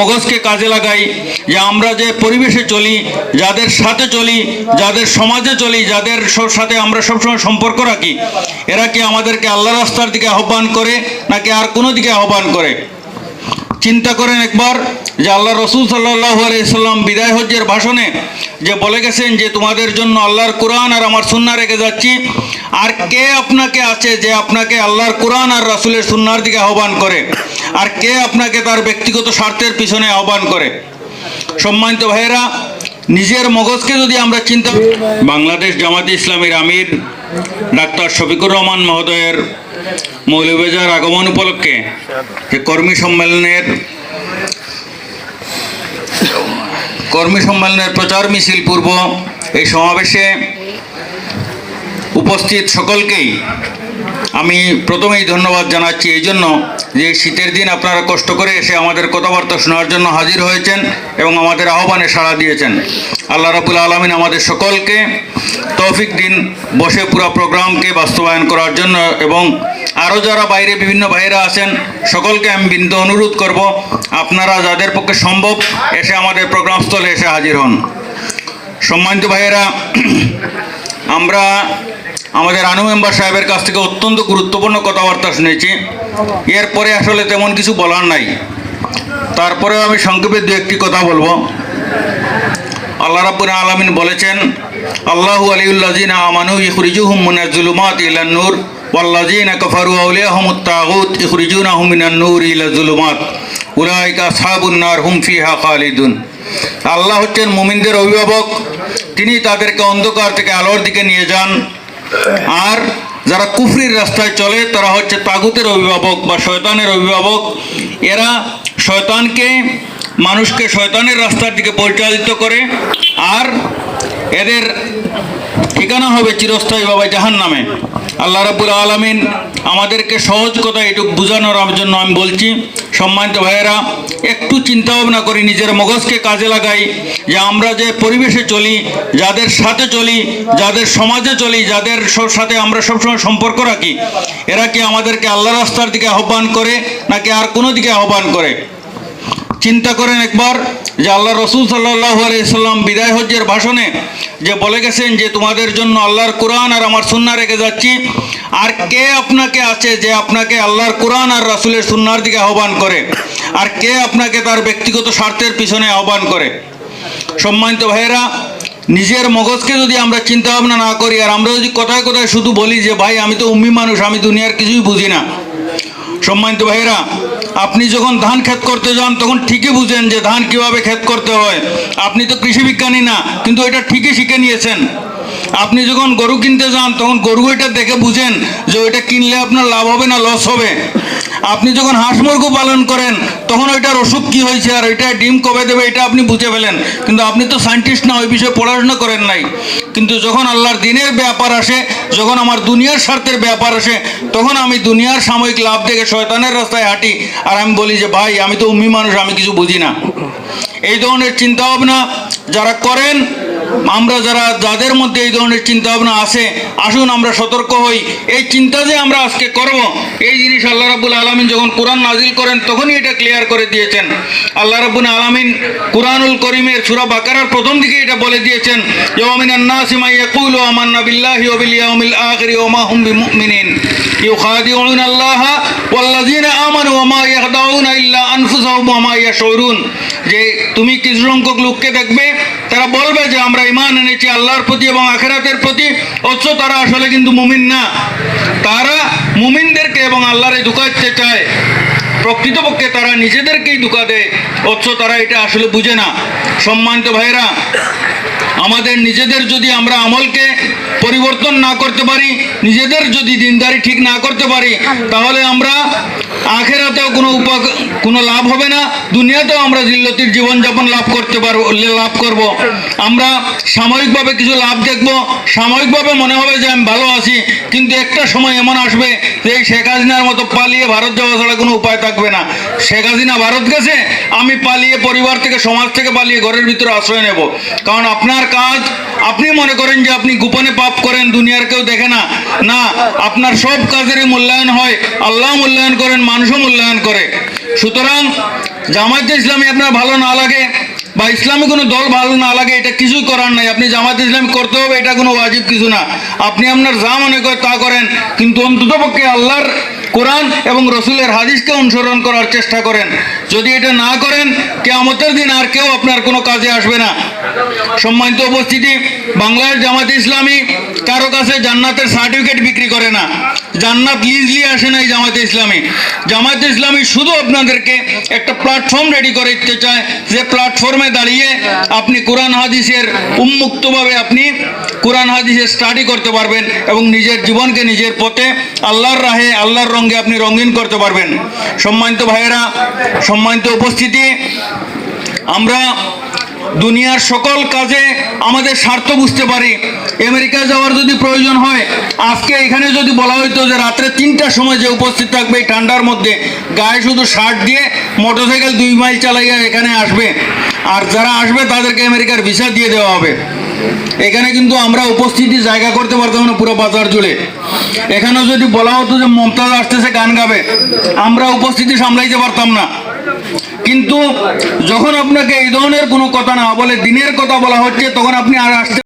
মগজকে কাজে লাগাই, যে আমরা যে পরিবেশে চলি, যাদের সাথে চলি, যাদের সমাজে চলি, যাদের সাথে আমরা সবসময় সম্পর্ক রাখি, এরা কি আমাদেরকে আল্লাহ রাস্তার দিকে আহ্বান করে, নাকি আর কোনো দিকে আহ্বান করে? চিন্তা করেন একবার, যে আল্লাহ রসুল সাল্লাহ আলাইসাল্লাম বিদায় হজ্জের ভাষণে যে বলে গেছেন যে, তোমাদের জন্য আল্লাহর কোরআন আর আমার সুন্না রেখে যাচ্ছি। আর কে আপনাকে আছে যে আপনাকে আল্লাহর কোরআন আর রাসুলের সুন্নার দিকে আহ্বান করে? আর কে আপনাকে তার ব্যক্তিগত স্বার্থের পিছনে আহ্বান করে? সম্মানিত ভাইয়েরা, নিজের মগজকে যদি আমরা চিন্তা বাংলাদেশ জামাতে ইসলামের আমির ডাক্তার শফিকুর রহমান মহোদয়ের মৌলভেজার আগমন উপলক্ষে যে কর্মী সম্মেলনের কর্মী সম্মেলনের প্রচার মিছিল পূর্ব এই সমাবেশে উপস্থিত সকলকেই আমি প্রথমেই ধন্যবাদ জানাচ্ছি এই জন্য যে শীতের দিন আপনারা কষ্ট করে এসে আমাদের কথাবার্তা শোনার জন্য হাজির হয়েছেন এবং আমাদের আহ্বানে সাড়া দিয়েছেন। আল্লাহ রাবুল আলমিন আমাদের সকলকে তৌফিক দিন, বসে পুরো প্রোগ্রামকে বাস্তবায়ন করার জন্য এবং আরও যারা বাইরে বিভিন্ন ভাইয়েরা আছেন, সকলকে আমি বিন্দু অনুরোধ করব, আপনারা যাদের পক্ষে সম্ভব এসে আমাদের প্রোগ্রামস্থলে এসে হাজির হন। সম্মানিত ভাইয়েরা, আমরা আমাদের আনু মেম্বার সাহেবের কাছ থেকে অত্যন্ত গুরুত্বপূর্ণ কথাবার্তা শুনেছি। এরপরে আসলে তেমন কিছু বলার নাই। তারপরেও আমি সংক্ষেপে দু একটি কথা বলব। আল্লাহ রাব্বুল আলামিন বলেছেন, আল্লাহু আলিউল্লাযিনা আমানু আল্লাহ হচ্ছেন মুমিনদের অভিভাবক। তিনি তাদেরকে অন্ধকার থেকে আলোর দিকে নিয়ে যান। আর যারা কুফরির রাস্তায় চলে, তারা হচ্ছে তাগুতের অভিভাবক বা শয়তানের অভিভাবক। এরা শয়তানকে, মানুষকে শয়তানের রাস্তার দিকে পরিচালিত করে। আর এদের ঠিকানা হবে চিরস্থায়ীভাবে জাহান নামে আল্লাহ রাবুল আলমিন আমাদেরকে সহজ কথা এটুকু বোঝানোর জন্য আমি বলছি সম্মানিত ভাইয়েরা, একটু চিন্তা ভাবনা করি, নিজের মগজকে কাজে লাগাই। যে আমরা যে পরিবেশে চলি, যাদের সাথে চলি, যাদের সমাজে চলি, যাদের সাথে আমরা সবসময় সম্পর্ক রাখি, এরা কি আমাদেরকে আল্লাহ রাস্তার দিকে আহ্বান করে, নাকি আর কোনো দিকে আহ্বান করে? চিন্তা করেন একবার যে আল্লাহ রসুল সাল্লাহ আলাইসাল্লাম বিদায় হজ্জের ভাষণে যে বলে গেছেন যে তোমাদের জন্য আল্লাহর কোরআন আর আমার সুন্না রেখে যাচ্ছি। আর কে আপনাকে আছে যে আপনাকে আল্লাহর কোরআন আর রাসুলের সুন্নার দিকে আহ্বান করে? আর কে আপনাকে তার ব্যক্তিগত স্বার্থের পিছনে আহ্বান করে? সম্মানিত ভাইয়েরা, নিজের মগজকে যদি আমরা চিন্তা ভাবনা না করি, আর আমরা যদি কথায় কথায় শুধু বলি যে, ভাই, আমি তো উম্মি মানুষ, আমি দুনিয়ার কিছুই বুঝি না। সম্মানিত ভাইয়েরা আপনি যখন ধান ক্ষেত করতে যান, তখন ঠিকই বুঝেন যে ধান কীভাবে ক্ষেত করতে হয়। আপনি তো কৃষি বিজ্ঞানী না, কিন্তু এটা ঠিকই শিখে নিয়েছেন। আপনি যখন গরু কিনতে যান, তখন গরু এটা দেখে বুঝেন যে ওইটা কিনলে আপনার লাভ হবে না লস হবে। আপনি যখন হাঁস মুরগু পালন করেন, তখন ওইটার অসুখ কি হয়েছে আর ওইটা ডিম কবে দেবে, এটা আপনি বুঝে ফেলেন। কিন্তু আপনি তো সায়েন্টিস্ট না, ওই বিষয়ে পড়াশোনা করেন নাই। কিন্তু যখন আল্লাহর দিনের ব্যাপার আসে, যখন আমার দুনিয়ার স্বার্থের ব্যাপার আসে, তখন আমি দুনিয়ার সাময়িক লাভ দেখে শয়তানের রাস্তায় হাঁটি আর আমি বলি যে, ভাই, আমি তো উম্মি মানুষ, আমি কিছু বুঝি না। এই ধরনের চিন্তা ভাবনা যারা করেন আমরা যারা, যাদের মধ্যে এই ধরনের চিন্তা ভাবনা আছে, আসুন আমরা সতর্ক হই। এই চিন্তা যে আমরা আজকে করব, এই জিনিস আল্লাহ রাবুল আলমিন যখন কোরআন নাজিল করেন, তখনই এটা ক্লিয়ার করে দিয়েছেন। আল্লাহ রাবুল আলমিন কোরআনুল করিমের সুরা বাকারার প্রথম দিকে এটা বলে দিয়েছেন ইয়ামিন আল্লাহ ইল্লা আনফুসাহুম ওয়া মা যে তুমি কিছু সংখ্যক লোককে দেখবে, তারা বলবে যে আমরা ইমান এনেছি আল্লাহর প্রতি এবং আখেরাতের প্রতি, অথচ তারা আসলে কিন্তু মুমিন না। তারা মুমিনদেরকে এবং আল্লাহরে ধোকাতে চায়। প্রকৃতপক্ষে তারা নিজেদেরকেই ঢুকা দেয়, অথচ তারা এটা আসলে বুঝে না। সম্মানিত ভাইয়েরা আমাদের নিজেদের যদি আমরা আমলকে পরিবর্তন না করতে পারি, নিজেদের যদি দিনদারি ঠিক না করতে পারি, তাহলে আমরা আখেরাতেও কোনো উপা কোনো লাভ হবে না, দুনিয়াতেও আমরা জিল্লতির জীবনযাপন লাভ করতে পারব লাভ করব। আমরা সাময়িকভাবে কিছু লাভ দেখব, সাময়িকভাবে মনে হবে যে আমি ভালো আছি, কিন্তু একটা সময় এমন আসবে যে শেখ হাসিনার মতো পালিয়ে ভারত যাওয়া ছাড়া কোনো উপায় থাকবে না। শেখ হাসিনা ভারত গেছে, আমি পালিয়ে পরিবার থেকে, সমাজ থেকে পালিয়ে ঘরের ভিতরে আশ্রয় নেব। কারণ আপনার কাজ, আপনি মনে করেন যে আপনি গোপনে পাপ করেন, দুনিয়ার কেউ দেখে না। না, আপনার সব কাজেরই মূল্যায়ন হয়, আল্লাহ মূল্যায়ন করেন, মানুষও মূল্যায়ন করে। সুতরাং জামায়াতে ইসলামী আপনার ভালো না লাগে, বা ইসলামী কোনো দল ভালো না লাগে, এটা কিছুই করার নাই। আপনি জামায়াতে ইসলাম করতে হবে, এটা কোনো ওয়াজিব কিছু না। আপনি আপনার যা মনে করে তা করেন, কিন্তু অন্ততপক্ষে আল্লাহর কোরআন এবং রসুলের হাদিসকে অনুসরণ করার চেষ্টা করেন। যদি এটা না করেন, কেয়ামতের দিন আর কেউ আপনার কোনো কাজে আসবে না। সম্মানিত উপস্থিতি, বাংলার জামাত ইসলামী কারও কাছে জান্নাতের সার্টিফিকেট বিক্রি করে না। জান্নাত লিজলি আসে নাই জামাতে ইসলামী। জামাতে ইসলামী শুধু আপনাদেরকে একটা প্ল্যাটফর্ম রেডি করে দিতে চায়, যে প্ল্যাটফর্মে দাঁড়িয়ে আপনি কোরআন হাদিসের উন্মুক্তভাবে আপনি কোরআন হাদিসের স্টাডি করতে পারবেন এবং নিজের জীবনকে নিজের পথে আল্লাহর রাহে, আল্লাহর রঙে আপনি রঙিন করতে পারবেন। সম্মানিত ভাইয়েরা, সম্মানিত উপস্থিতি, আমরা দুনিয়ার সকল কাজে আমাদের স্বার্থ বুঝতে পারি। আমেরিকা যাওয়ার যদি প্রয়োজন হয়, আজকে এখানে যদি বলা হইতো যে রাত্রে তিনটার সময় যে উপস্থিত থাকবে এই ঠান্ডার মধ্যে, গায়ে শুধু শার্ট দিয়ে মোটরসাইকেল দুই মাইল চালাইয়া এখানে আসবে। আর যারা আসবে তাদেরকে আমেরিকার ভিসা দিয়ে দেওয়া হবে। এখানে কিন্তু আমরা উপস্থিতি জায়গা করতে পারতাম না পুরো বাজার জুড়ে। এখানে যদি বলা হতো যে মমতাজ আসতেছে গান গাবে, আমরা উপস্থিতি সামলাইতে পারতাম না। কিন্তু যখন আপনাকে এই ধরনের কোনো কথা না বলে, দিনের কথা বলা হচ্ছে, তখন আপনি আর আসতে